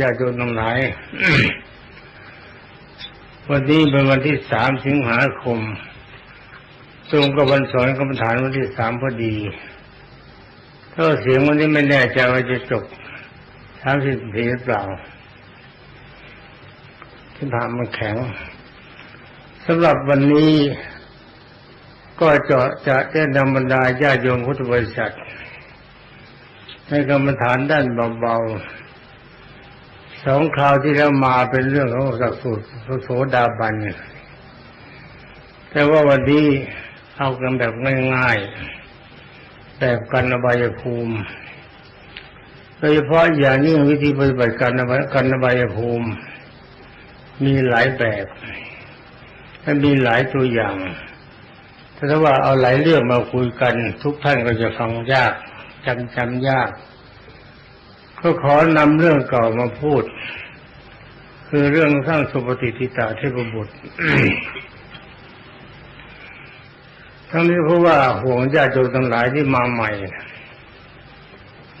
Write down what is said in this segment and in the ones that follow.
ญาติโยมทั้งหลายวันนี้เป็นวันที่สามสิงหาคมตรงกับวันสอนกรรมฐานวันที่สามพอดี ถ้าเสียงวันนี้ไม่แน่ใจว่าจะจบสามสิบนาทีหรือเปล่าที่ผ่านมันแข็งสำหรับวันนี้ก็จะจะได้นำบรรดาญาโยมพุทธบริษัทในกรรมฐานด้านเบาๆ สองคราวที่แล้วมาเป็นเรื่องของสักสูตรโสดาบันแต่ว่าวันนี้เอากันแบบง่ายๆแบบกันอบายภูมิโดยเฉพาะอย่างนี้วิธีปฏิบัติการกันอบายภูมิ มีหลายแบบและมีหลายตัวอย่างถ้าว่าเอาหลายเรื่องมาคุยกัน ทุกท่านก็จะฟังยากจำจำยาก ก็ขอนำเรื่องเก่ามาพูด คือเรื่องสร้างสุปฏิทิตาเทพบุตร ทั้งนี้เพราะว่าห่วงญาติโยมทั้งหลายที่มาใหม่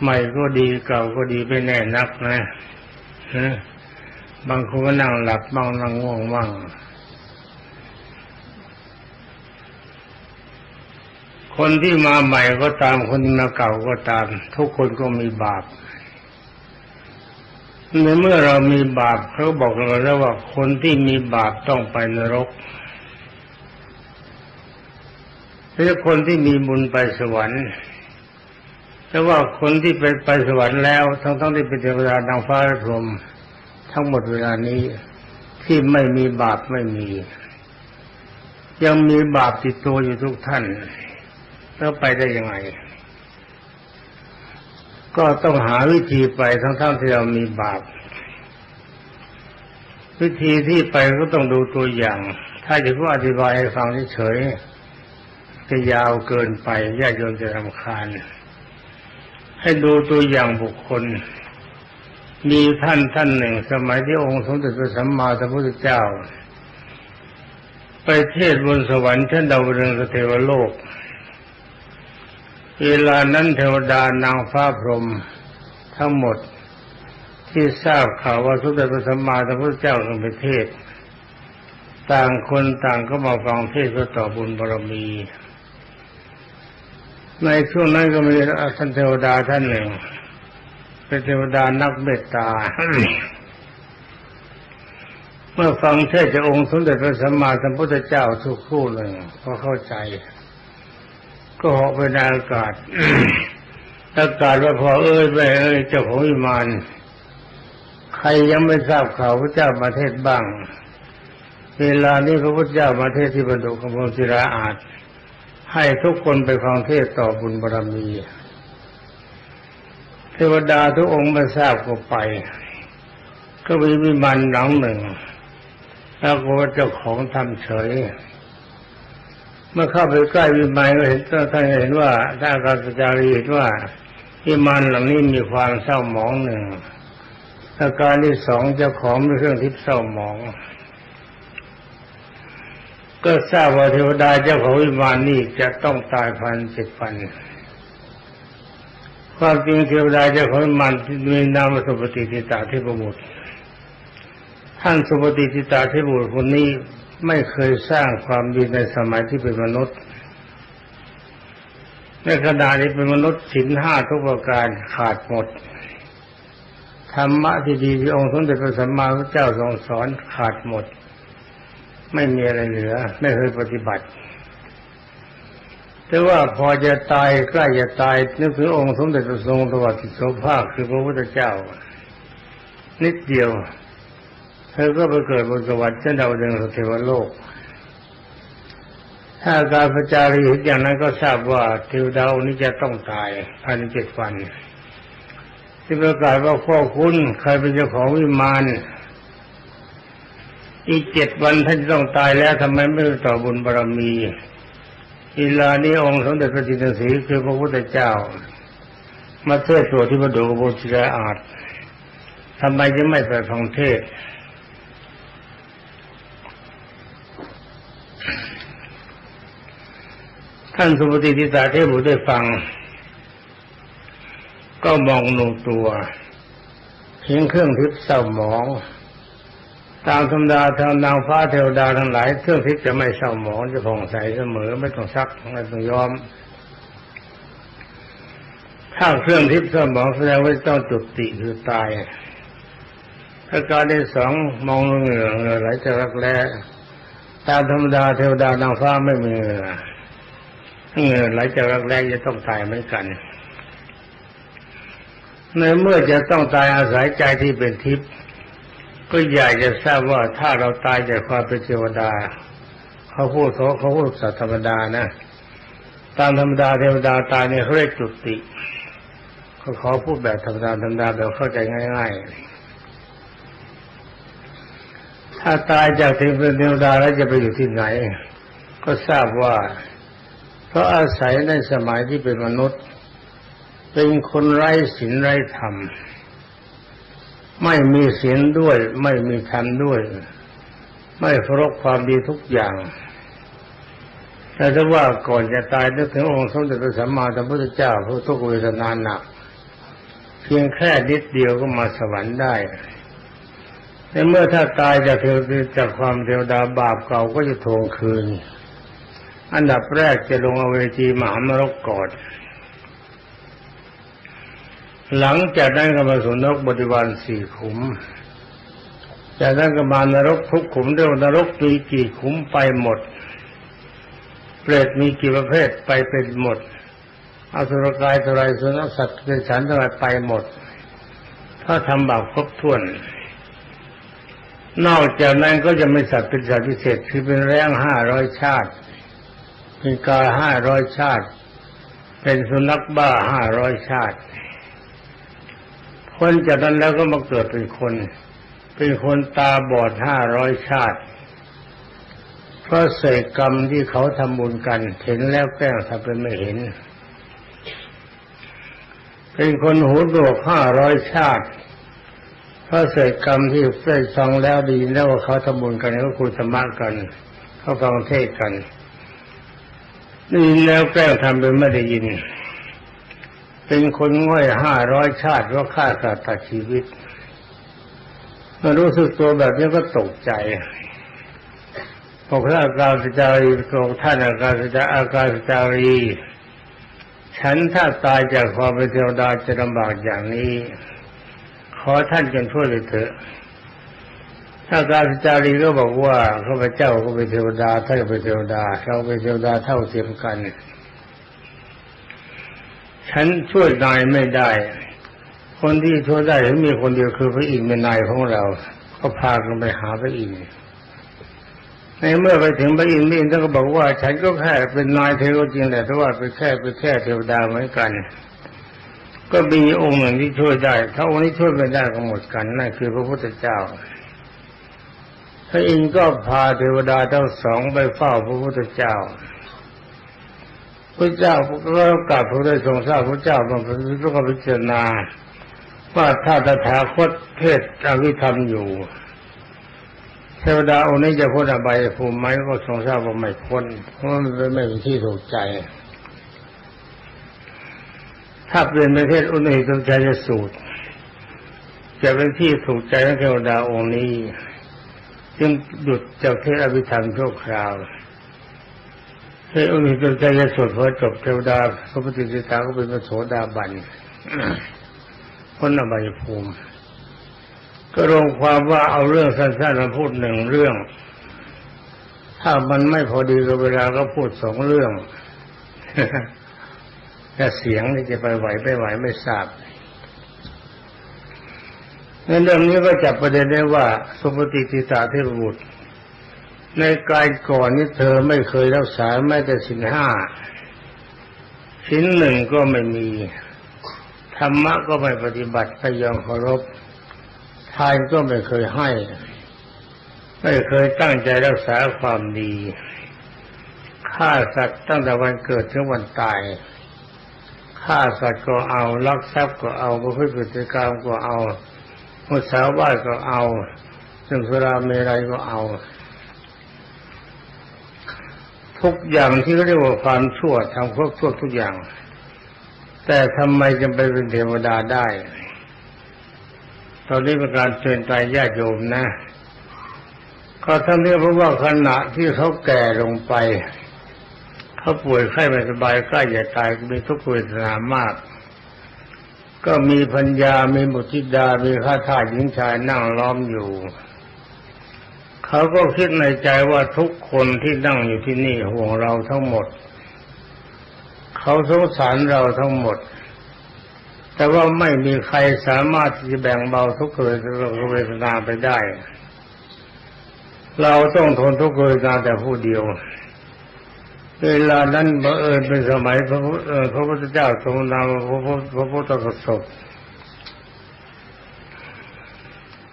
ใหม่ก็ดีเก่าก็ดีไม่แน่นักนะบางคนก็นั่งหลับบางนั่งง่วงบ้างคนที่มาใหม่ก็ตามคนที่มาเก่าก็ตาม ทุกคนก็มีบาป ในเมื่อเรามีบาปเขาบอกเราแล้วว่าคนที่มีบาปต้องไปนรกถ้าคนที่มีบุญไปสวรรค์แต่ว่าคนที่ไปไปสวรรค์แล้ว ทั้งทั้งที่เป็นเทวดานางฟ้าพรหมทั้งหมดเวลานี้ที่ไม่มีบาปไม่มี ยังมีบาปติดตัวอยู่ทุกท่านแล้วไปได้ยังไง ก็ต้องหาวิธีไปทั้งๆทที่เรามีบาปวิธีที่ไปก็ต้องดูตัวอย่าง ถ้าจะพูดอธิบายให้ฟังเฉยจะยาวเกินไปญาติโยมจะรำคาญ ให้ดูตัวอย่างบุคคล มีท่านท่านหนึ่ง สมัยที่องค์สมเด็จพระสัมมาสัมพุทธเจ้า ไปเทศบนสวรรค์ชั้นดาวดึงสเทวโลก เวลานั้นเทวดานางฟ้าพรหมทั้งหมดที่ทราบข่าวว่าสุเดชพระสัมมาสัมพุทธเจ้าทรงไปเทศ ต่างคนต่างก็มาฟังเทศเพื่อต่อบุญบารมี ในช่วงนั้นก็มีท่านเทวดาท่านหนึ่ง เป็นเทวดานักเมตตา เมื่อฟังเทศจากองค์สมเด็จพระสัมมาสัมพุทธเจ้าทุกคู่หนึ่งก็เข้าใจ ก็เหาะไปในอากาศอากาศว่าพอเอ้ยไปเอ้ยเจ้าของวิมาน ใครยังไม่ทราบข่าวพระเจ้ามาเทศบ้าง เวลานี้พระพุทธเจ้ามาเทศที่บรรดุกำพงศิราอาจ ให้ทุกคนไปฟังเทศต่อบุญบารรมีเทวดาทุกองค์ไม่ทราบก็ไป ก็มีวิมานหลังหนึ่งแล้วก็เจ้าของทำเฉย เมื่อเข้าไปใกล้วิมานก็เห็นท่านเห็นว่าท่านการจารีเห็นว่าวิมานหลังนี้มีความเศร้าหมองหนึ่งอาการที่สองจ้าขอมเรื่องทิพย์เศร้าหมอง ก็ทราบว่าเทวดาเจ้าของวิมานนี้จะต้องตายพันเจ็ดพันความจริงเทวดาเจ้าของวิมานมีนามสุปฏิทิตาเทพบุตรท่านสุปฏิทิตาเทพบุตรคนนี้ ไม่เคยสร้างความดีในสมัยที่เป็นมนุษย์ในขณะนี้เป็นมนุษย์สินห้าทุกประการขาดหมดธรรมะที่ดีที่องค์สมเด็จพระสัมมาสัมพุทธเจ้าทรงสอนขาดหมด ไม่มีอะไรเหลือ ไม่เคยปฏิบัติ แต่ว่าพอจะตายใกล้จะตายนึกถึงองค์สมเด็จพระทรงตวัติโสภาคคือพระพุทธเจ้า นิดเดียว ธอก็ไปเกิดบนสวรรค์เช่นดาวดึงสเทวโลก ถ้าการพระจารีเห็นอย่างนั้นก็ทราบว่าเทวดาวนี้จะต้องตายภายในเจ็ดวัน ที่ประกาศว่าพ่อคุณใครเป็นเจ้าของวิมาน อีกเจ็ดวันท่านจะต้องตายแล้วทำไมไม่ต่อบุญบารมีอีลานี้องค์สมเด็จพระจินสีคือพระพุทธเจ้า มาเทศตัวที่พระดูกบุตราอาจทำไมจะไม่ไปฟังเทศ ท่านสุปฏิทิตาเทพบุตรได้ฟัง ก็มองลงตัวเเห็นเครื่องทิพย์เศร้าหมอง ตามธรรมดาทางนางฟ้าเทวดาทั้งหลาย เครื่องทิพย์จะไม่เศร้าหมองจะผ่องใสเสมอไม่ต้องซักไม่ต้องย้อม ถ้าเครื่องทิพย์เศร้าหมองแสดงว่าต้องจุติคือตายประการที่สองมองเหงื่อเหงื่อไหลจะรักแร้ตามธรรมดาเทวดานางฟ้าไม่มีเหงื่อ เหงื่อหลจะรักแร้จะต้องตายเหมือนกัน ในเมื่อจะต้องตายอาศัยใจที่เป็นทิพย์ก็อยากจะทราบว่าถ้าเราตายจากความเป็นเทวดา เขาพูดเขาเขาพูดสัตธรรมดานะ ตามธรรมดาเทวดาตายเนี่ยเขาเรียกจุติเขาขอพูดแบบธรรมดาธรรมดาแบบเข้าใจง่าย ๆ ถ้าตายจากเทวดาแล้วจะไปอยู่ที่ไหน ก็ทราบว่า เพราะอาศัยในสมัยที่เป็นมนุษย์ เป็นคนไร้ศีลไร้ธรรม ไม่มีศีลด้วย ไม่มีธรรมด้วย ไม่เคารพความดีทุกอย่างแต่ถ้าว่าก่อนจะตายนึกถึงองค์สมเด็จพระสัมมาสัมพุทธเจ้าผู้ทุกเวทนาหนัก เพียงแค่นิดเดียวก็มาสวรรค์ได้แต่เมื่อถ้าตายจากเทวดาจากความเทวดาบาปเก่าก็จะทวงคืน อันดับแรกจะลงอเวจีมหามรกก่อนหลังจากนั้นก็มาสุนกบริวารสี่ขุม จากนั้นก็มานรกทุกขุมเรียกว่านรกมีกี่ขุมไปหมด เปรตมีกี่ประเภทไปเป็นหมดอสุรกายทรายสุนัขสัตว์เป็นฉันทั้งหลายไปหมด ถ้าทำบาปครบถ้วน นอกจากนั้นก็จะไม่สัตว์เป็นสัตว์พิเศษคือเป็นแรงห้าร้อยชาติ เป็นกาห้าร้อยชาติ เป็นสุนัขบ้าห้าร้อยชาติคนจากนั้นแล้วก็มาเกิดเป็นคน เป็นคนตาบอดห้าร้อยชาติ เพราะเศษกรรมที่เขาทำบุญกัน เห็นแล้วแกล้งทำเป็นไม่เห็น เป็นคนหูหนวกห้าร้อยชาติ เพราะเศษกรรมที่ได้ฟังแล้วดีแล้วเขาทำบุญกันเขาคุยธรรมะกัน เขาฟังเทศกัน ได้ยินแล้วแกล้งทำเป็นไม่ได้ยิน เป็นคนง่อยห้าร้อยชาติเพราฆ่าสัตว์ตัดชีวิตมื่อรู้สึกตัวแบบนี้ก็ตกใจบอกท่านอาการสจารีบอกท่านอาการสจาอาการสจารี ฉันถ้าตายจากความเป็นเทวดาจะลำบากอย่างนี้ ขอท่านจงช่วยเลยเถอะ ถ้าการสจารีก็บอกว่าข้าพเจ้าก็เป็นเทวดาท่านเป็นเทวดา เราเป็นเทวดาเท่าเทียมกัน ฉันช่วยนายไม่ได้ คนที่ช่วยได้ถึงมีคนเดียวคือพระอินทร์เป็นนายของเรา ก็พากันไปหาพระอินทร์ในเมื่อไปถึงพระอินทร์พระอินทร์ท่านก็บอกว่า ฉันก็แค่เป็นนายเทวจริงแหละแต่ว่าเป็นแค่เป็นแค่เทวดาเหมือนกัน ก็มีองค์หนึ่งที่ช่วยได้ ถ้าองค์นี้ช่วยไม่ได้ก็หมดกันนั่นคือพระพุทธเจ้า พระอินทร์ก็พาเทวดาทั้งสองไปเฝ้าพระพุทธเจ้า พระเจ้าก็กราบพระได้ทรงทราบพระเจ้ามาเป็นก็พิจารณา ว่าถ้าตถาคตเทศอวิธรรมอยู่เทวดาองค์นี้จะพ้นอบายภูมิไหมก็ทรงทราบว่าไม่พ้นเพราะมันไม่เป็นที่ถูกใจ ถ้าเป็นประเทศอุณหิตใจจะสูตรจะเป็นที่ถูกใจของเทวดาองค์นี้ จึงหยุดจากเทศอภิธรรมชั่วคราวเทศอุณหิตใจจะสูตรพอจบเทวดาพระพุทธเจ้าก็เป็นพระโสดาบันพ้นอบายภูมิ ก็รวมความว่าเอาเรื่องสั้นๆมาพูดหนึ่งเรื่อง ถ้ามันไม่พอดีกับเวลาก็พูดสองเรื่องแต่เสียงนี่จะไปไหวไม่ไหวไม่ทราบ ในเรื่องนี้ก็จับประเด็นได้ว่าสมปฏิติตาเทพบุตร ในกายก่อนนี้เธอไม่เคยรักษาแม้แต่สินห้าชิ้นหนึ่งก็ไม่มีธรรมะก็ไม่ปฏิบัติไม่ยอมเคารพทานก็ไม่เคยให้ ไม่เคยตั้งใจรักษาความดีฆ่าสัตว์ตั้งแต่วันเกิดถึงวันตายฆ่าสัตว์ก็เอาลักทรัพย์ก็เอาประพฤติพฤติกรรมก็เอา มุสาวาทก็เอาซึ่งสุราเมรัยก็เอา ทุกอย่างที่เขาเรียกว่าความชั่วทำครบทั่วทุกอย่าง แต่ทำไมจึงไปเป็นเทวดาได้ ตอนนี้เป็นการเตือนใจญาติโยมนะ ก็ทั้งนี้เพราะว่าขณะที่เขาแก่ลงไป เขาป่วยไข้ไม่สบายใกล้จะตายมีทุกข์เวทนามาก ก็มีพัญญา มีบุตรธิดา มีข้าทาสหญิงชายนั่งล้อมอยู่ เขาก็คิดในใจว่าทุกคนที่นั่งอยู่ที่นี่ห่วงเราทั้งหมด เขาสงสารเราทั้งหมด แต่ว่าไม่มีใครสามารถที่จะแบ่งเบาทุกข์เวทนาไปได้ เราต้องทนทุกข์เวทนาแต่ผู้เดียว เวลานั้นบังเอิญเป็นสมัยพระพุทธพระพุทธเจ้าทรงนามพระพุทธพระพุทธกสบ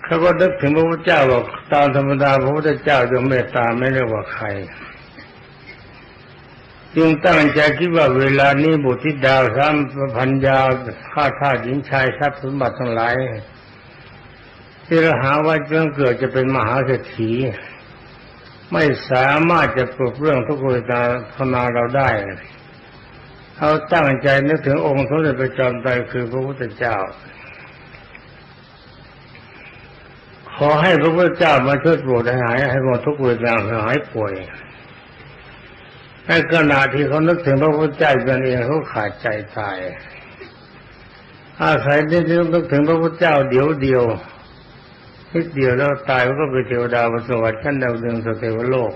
เขาก็นึกถึงพระพุทธเจ้าบอกตามธรรมดาพระพุทธเจ้าจะเมตตาไม่เรียกว่าใครจึงตั้งใจคิดว่าเวลานี้บุตรธิดาสามพันยาข้าทาสหญิงชายทรัพย์สมบัติทั้งหลายที่เราหาว่าเรื่องเกิดจะเป็นมหาเศรษฐี ไม่สามารถจะปลุกเรื่องทุกขเวทนาาเราได้เขาตั้งใจนึกถึงองค์สมเด็จพระจอมไตรคือพระพุทธเจ้า ขอให้พระพุทธเจ้ามาช่วยโปรดให้หายให้หมดทุกเวทนาหายป่วยในขณะที่เขานึกถึงพระพุทธเจ้าเป็นเองเขาขาดใจตายอาศัยที่นึกถึงพระพุทธเจ้าเดียวเดียว นิดเดียวแล้วตายก็ไปเทวดาบนสวรรค์ชั้นดาวดึงสเทวโลก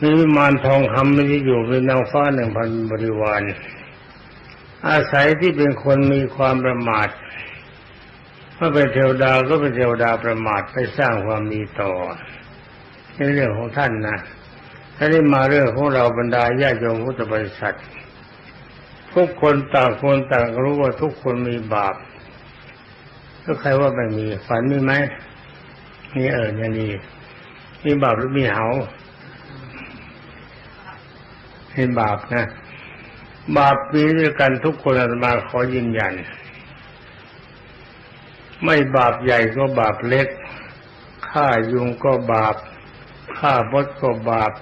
มีวิมานทองคำไม่ได้อยู่เป็นนางฟ้าหนึ่งพันบริวาร อาศัยที่เป็นคนมีความประมาทเมื่อเป็นเทวดาก็เป็นเทวดาประมาทไปสร้างความมีต่อในเรื่องของท่านนะถ้าได้มาเรื่องของเราบรรดาญาโยมพุทธบริษัททุกคนต่างคนต่างรู้ว่าทุกคนมีบาป ก็ใครว่าไม่มี ฝันมีไหมมีเออเนี่ยดีมีบาปหรือมีเหามีบาปนะ บาปมีด้วยกันทุกคนมาขอยืนยัน ไม่บาปใหญ่ก็บาปเล็กฆ่ายุงก็บาปฆ่ามดก็บาป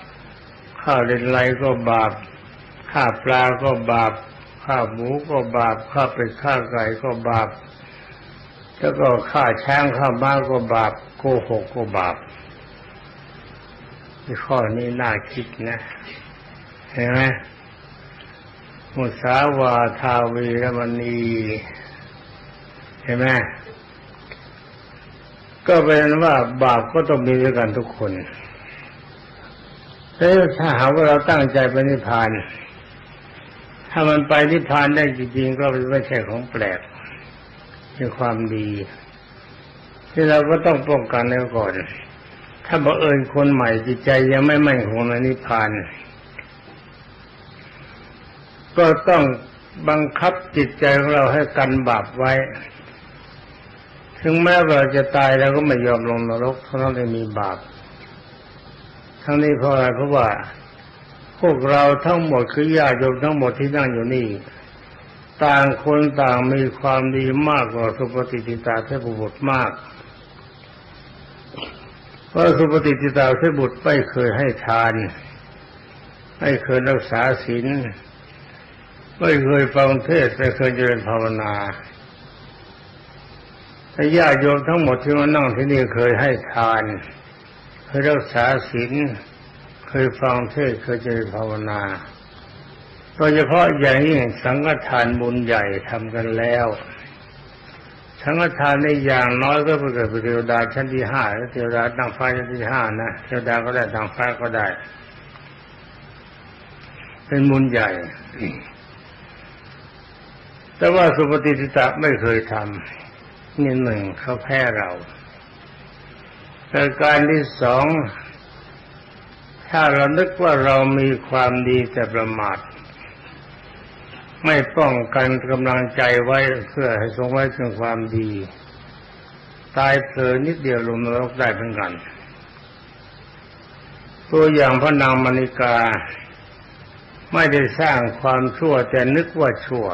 ฆ่าเลนไรก็บาปฆ่าปลาก็บาปฆ่าหมูก็บาปฆ่าเป็ดฆ่าไก่ก็บาป แล้วก็ฆ่าช้างฆ่าม้าก็บาปโกหกก็บาปข้อนี้น่าคิดนะเห็นไหมมุสาวาทาวีรมณีเห็นไหมก็เป็นว่าบาปก็ต้องมีด้วยกันทุกคนแต่ถ้าหากว่าเราตั้งใจไปนิพพาน ถ้ามันไปนิพพานได้จริงๆก็ไม่ใช่ของแปลก เป็นความดี ที่เราก็ต้องป้องกันแล้วก่อน ถ้าบังเอิญคนใหม่จิตใจยังไม่มั่นคงในนิพพานก็ต้องบังคับจิตใจของเราให้กันบาปไว้ ถึงแม้ว่าจะตายแล้วก็ไม่ยอมลงนรกเพราะเราได้มีบาป ทั้งนี้เพราะอะไรเพราะว่า พวกเราทั้งหมดคือญาติโยมทั้งหมดที่นั่งอยู่นี่ ต่างคนต่างมีความดีมากกว่าสุปฏิทิตาเทพบุตรมาก เพราะสุปฏิทิตาเทพบุตรไม่เคยให้ทาน ไม่เคยรักษาศีล ไม่เคยฟังเทศไม่เคยเจริญภาวนาแต่ญาติโยมทั้งหมดที่มานั่งที่นี่เคยให้ทาน เคยรักษาศีล เคยฟังเทศเคยเจริญภาวนา โดยเฉพาะอย่างยิ่งสังฆทานบุญใหญ่ทำกันแล้ว สังฆทานในอย่างน้อยก็เกิดเป็นเทวดาชั้นที่ห้าเทวดาดังฟ้าชั้นที่ห้านะเทวดาก็ได้ดังฟ้าก็ได้ เป็นบุญใหญ่ แต่ว่าสุปฏิทิตะไม่เคยทำนี่หนึ่งเขาแพ้เราแต่การที่สองถ้าเรานึกว่าเรามีความดีแต่ประมาท ไม่ป้องกันกำลังใจไว้เพื่อให้ทรงไว้ถึงความดี ตายเผลอนิดเดียวลงนรกได้เหมือนกัน ตัวอย่างพระนางมณิกา ไม่ได้สร้างความชั่วแต่นึกว่าชั่ว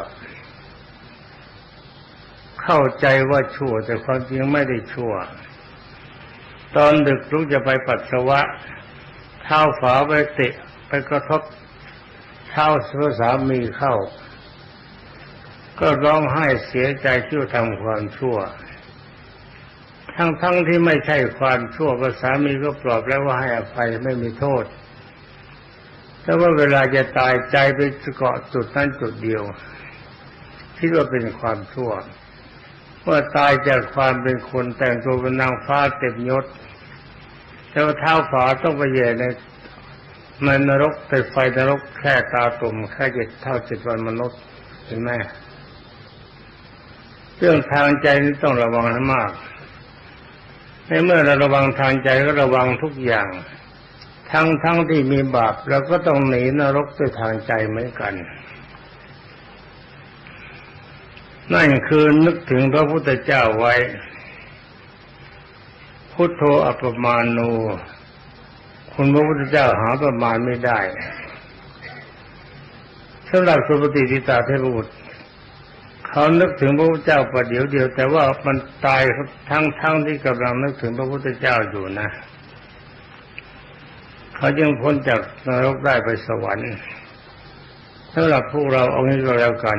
เข้าใจว่าชั่ว แต่ความจริงไม่ได้ชั่ว ตอนดึกลุกจะไปปัสสาวะ เท้าฝาไปเตะไปกระทบเท้าสามีเข้า ก็ร้องไห้เสียใจที่ทำความชั่ว ทั้งๆทที่ไม่ใช่ความชั่วก็สามีก็ปลอบแล้วว่าให้อภัยไม่มีโทษ แต่ว่าเวลาจะตายใจไปเกาะจุดนั้นจุดเดียวคิดว่าเป็นความชั่วว่าตายจากความเป็นคนแต่งตัวเป็นนางฟ้าเต็มยศแต่ว่าเท้าฝาต้องไปเย่ในในนรกแต่ไฟนรกแค่ตาตุ่มแค่เจ็ดเท่าเจ็ดวันมนุษย์เห็นไหม เรื่องทางใจนี่ต้องระวังให้มากในเมื่อเราระวังทางใจก็ระวังทุกอย่าง ทั้งทั้งที่มีบาปเราก็ต้องหนีนรกด้วยทางใจเหมือนกัน นั่นคือนึกถึงพระพุทธเจ้าไว้ พุทโธอัปมาโนคุณพระพุทธเจ้าหาประมาณไม่ได้สำหรับสุปฏิทิตาเทพบุตร เขานึกถึงพระพุทธเจ้าประเดี๋ยวเดียว แต่ว่ามันตายทั้งทั้งที่กำลังนึกถึงพระพุทธเจ้าอยู่นะ เขาจึงพ้นจากนรกได้ไปสวรรค์สำหรับพวกเราเอางี้ก็แล้วกัน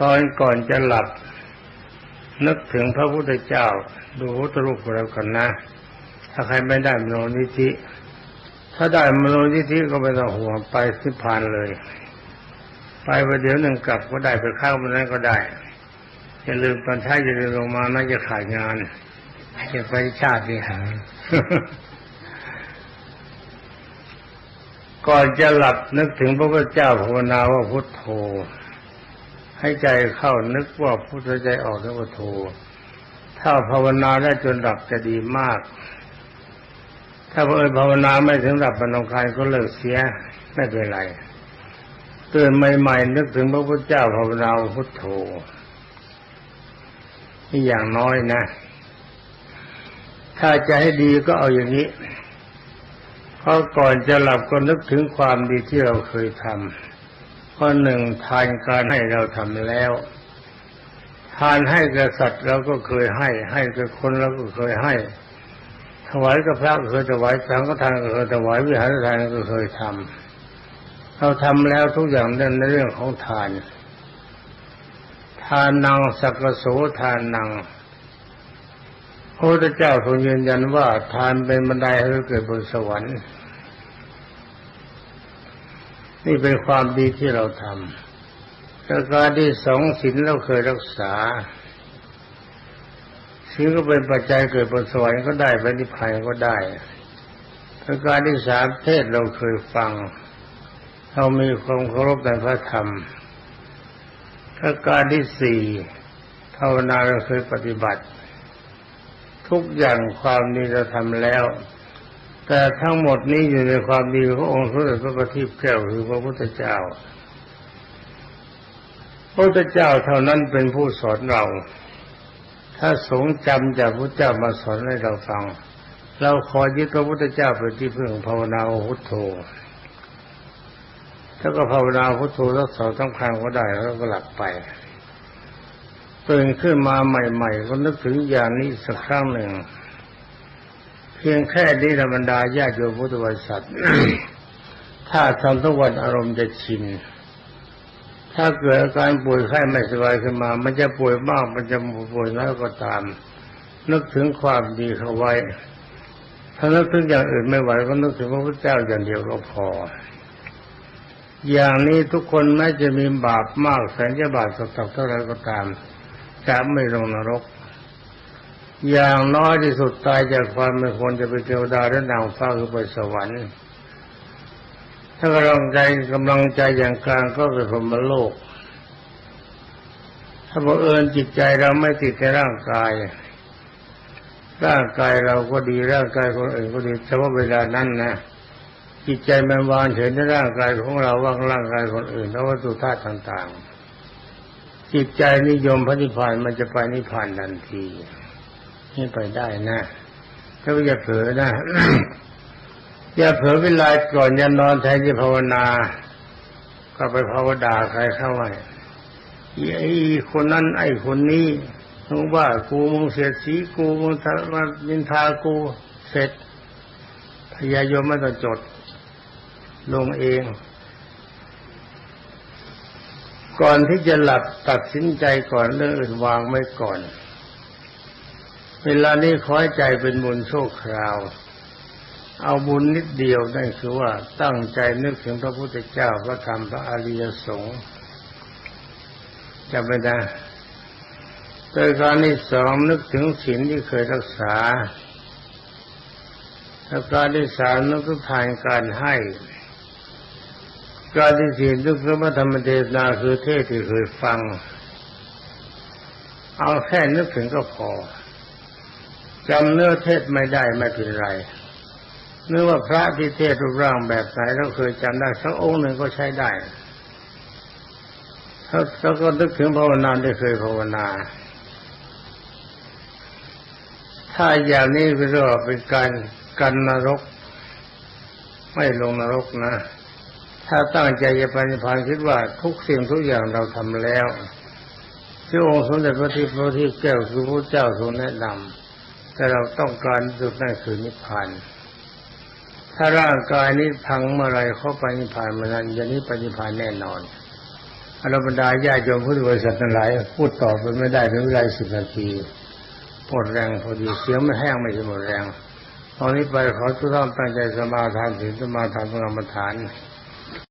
ตอนก่อนจะหลับ นึกถึงพระพุทธเจ้า ดูพุทธรูปก็แล้วกันนะ ถ้าใครไม่ได้มโนนิธิถ้าได้มโนนิธิก็ไม่ต้องห่วงไปสิพานเลย ไปประเดี๋ยวหนึ่งกลับก็ได้ไปข้าวมันนั้นก็ได้อย่าลืมตอนท้ายอย่าลืมลงมาน่าจะขาดงานจะไปชาติที่หาก่อนจะหลับนึกถึงพระพุทธเจ้าภาวนาว่าพุทโธ ให้ใจเข้านึกว่าพุทธใจออกนึกว่าโธถ้าภาวนาได้จนหลับจะดีมาก ถ้าเออภาวนาไม่ถึงหลับปนองคายก็เลิกเสียไม่เป็นไร ตื่นใหม่ๆนึกถึงพระพุทธเจ้าภาวนาพุทโธนี่อย่างน้อยนะ ถ้าจะให้ดีก็เอาอย่างนี้เพราะก่อนจะหลับก็นึกถึงความดีที่เราเคยทำข้อหนึ่งทานการให้เราทำแล้ว ทานให้กับสัตว์เราก็เคยให้ ให้กับคนเราก็เคยให้ ถวายกับพระเคยถวายสังฆทานก็เคยถวายวิหารทานก็เคยทำ เราทำแล้วทุกอย่างในเรื่องของทาน ทานนังสักโสทานนังพระพุทธเจ้าทรงยืนยันว่า ทานเป็นบันไดให้เกิดบนสวรรค์ นี่เป็นความดีที่เราทำประการที่สองศีลเราเคยรักษาศีลก็เป็นปัจจัยเกิดบนสวรรค์ก็ได้ไปนิพพานก็ได้ประการที่สามเทศเราเคยฟัง เรามีความเคารพในพระธรรมประการที่สี่ภาวนาเราเคยปฏิบัติ ทุกอย่างความดีเราทำแล้ว แต่ทั้งหมดนี้อยู่ในความดีขององค์พระเดชพระปฏิบแก้วคือพระพุทธเจ้า พระพุทธเจ้าเท่านั้นเป็นผู้สอนเรา ถ้าสงจำจากพระเจ้ามาสอนให้เราฟัง เราขอยึดพระพุทธเจ้าเป็นที่พึ่งภาวนาพุทโธ ถ้าก็ภาวนาพุทโธรักษาทั้งครั้งก็ได้แล้วก็หลับไปตื่นขึ้นมาใหม่ ๆ ก็นึกถึงอย่างนี้สักครั้งหนึ่ง เพียงแค่นี้ธรรมดาญาติโยมพุทธบริษัทถ้าทำทุกวันอารมณ์จะชินถ้าเกิดอาการป่วยไข้ไม่สบายขึ้นมา มันจะป่วยมากมันจะป่วยน้อยก็ตาม นึกถึงความดีเขาไว้ ถ้านึกถึงอย่างอื่นไม่ไหวก็นึกถึงพระพุทธเจ้าอย่างเดียวก็พอ อย่างนี้ทุกคนแม้จะมีบาปมากแสนจะบาปสักเท่าไรก็ตามจะไม่ลงนรก อย่างน้อยที่สุดตายจากความไม่ควรจะไปเทวดาและนางฟ้าคือไปสวรรค์ ถ้ากำลังใจกำลังใจอย่างกลางก็ไปพรมโลก ถ้าบังเอิญจิตใจเราไม่ติดในร่างกาย ร่างกายเราก็ดีร่างกายคนอื่นก็ดีเฉพาเวลานั้นนะ จิตใจมันวางเฉยในร่างกายของเราว่างร่างกายคนอื่นแล้ววัตถุธาตุต่าง ๆ จิตใจนิยมพระนิพพานมันจะไปนิพพานทันทีนี่ไปได้นะถ้าอย่าเผลอนะอย่าเผลอเวลาก่อนจะนนอนแทนจะภาวนา ก็ไปภาวดาใครเข้าไว้ไอ้คนนั้น ไอ้คนนี้มึงว่ากูมึงเสียสีกูมึงทำมานินทากูเสร็จพยายมไม่ต้องจด ลงเอง ก่อนที่จะหลับตัดสินใจก่อนเรื่องอื่นวางไม่ก่อน เวลานี้ขอให้ใจเป็นบุญโชคคราว เอาบุญนิดเดียวนั่นคือว่าตั้งใจนึกถึงพระพุทธเจ้าพระธรรมพระอริยสงฆ์จำไม่ได้โดยการที่สองนึกถึงศีลที่เคยรักษาแล้วการที่สามนึกถึงทานการให้ การที่สี่นึกถึงพระธรรมเทศนาคือเทศที่เคยฟัง เอาแค่นึกถึงก็พอจำเนื้อเทศไม่ได้ไม่เป็นไรเนื้อว่าพระที่เทศรูปร่างแบบไหนเราเคยจำได้สักองค์หนึ่งก็ใช้ได้ถ้าถ้าก็นึกถึงภาวนาที่เคยภาวนา ถ้าอย่างนี้ก็เรียกว่าเป็นการกันนรก ไม่ลงนรกนะ ถ้าตั้งใจจะปฏิพันธ์คิดว่าทุกสิ่งทุกอย่างเราทำแล้วที่องค์สมเด็จพระทิพย์พระทิพย์แก้วคือพระเจ้าทรงแนะนำแต่เราต้องการสุดนั่นคือนิพพานถ้าร่างกายนี้พังเมื่อไรเข้าไปนิพพานเมื่อนั้นอย่างนี้ปฏิพานแน่นอนอรบรรดาญาโยมพุทธบริษัททั้งหลายพูดต่อไปไม่ได้เป็นเวลาสิบนาทีหมดแรงพอดีเสียงไม่แห้งไม่ใช่หมดแรงตอนนี้ไปขอทุกท่านตั้งใจสมาทานถึงสมาทานกรรมฐาน